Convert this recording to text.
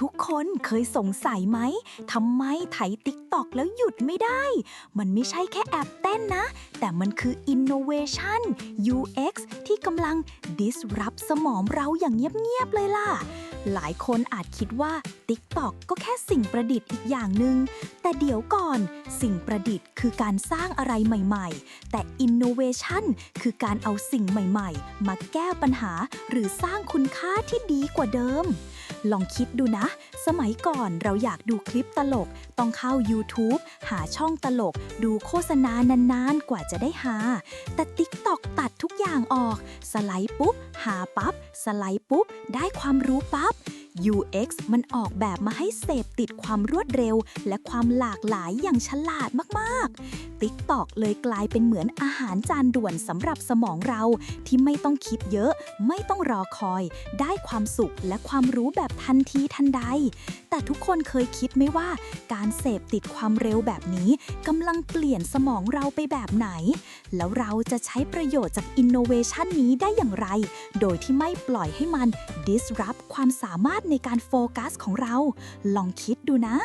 ทุกคนเคยสงสัยไหมทำไมไถติ๊กตอกแล้วหยุดไม่ได้ มันไม่ใช่แค่แอปเต้นนะ แต่มันคือ innovation UX ที่กำลัง disrupt สมองเราอย่างเงียบ ๆ เลยล่ะ หลายคนอาจคิดว่า TikTok ก็แค่สิ่งประดิษฐ์อีกอย่างหนึ่งแต่เดี๋ยวก่อน สิ่งประดิษฐ์คือการสร้างอะไรใหม่ ๆ แต่ innovation คือการเอาสิ่งใหม่ ๆ มาแก้ปัญหาหรือสร้างคุณค่าที่ดีกว่าเดิม ลองคิดดูนะ สมัยก่อนเราอยากดูคลิปตลก ต้องเข้า YouTube หาช่องตลก ดูโฆษณานานๆ กว่าจะได้หา แต่ TikTok ตัดทุกอย่างออก สไลด์ปุ๊บ หาปับ๊บ สไลด์ปุ๊บ ได้ความรู้ปับ๊บ UX มันออกแบบมาให้เสพติดความรวดเร็ว และความหลากหลายอย่างฉลาดมาก ๆ TikTok เลยกลายเป็นเหมือนอาหารจานด่วนสำหรับสมองเราที่ไม่ต้องคิดเยอะ ไม่ต้องรอคอย ได้ความสุขและความรู้แบบทันทีทันใด แต่ทุกคนเคยคิดไหมว่าการเสพติดความเร็วแบบนี้กำลังเปลี่ยนสมองเราไปแบบไหน แล้วเราจะใช้ประโยชน์จาก innovation นี้ได้อย่างไร โดยที่ไม่ปล่อยให้มัน disrupt ความสามารถในการโฟกัสของเรา ลองคิดดูนะ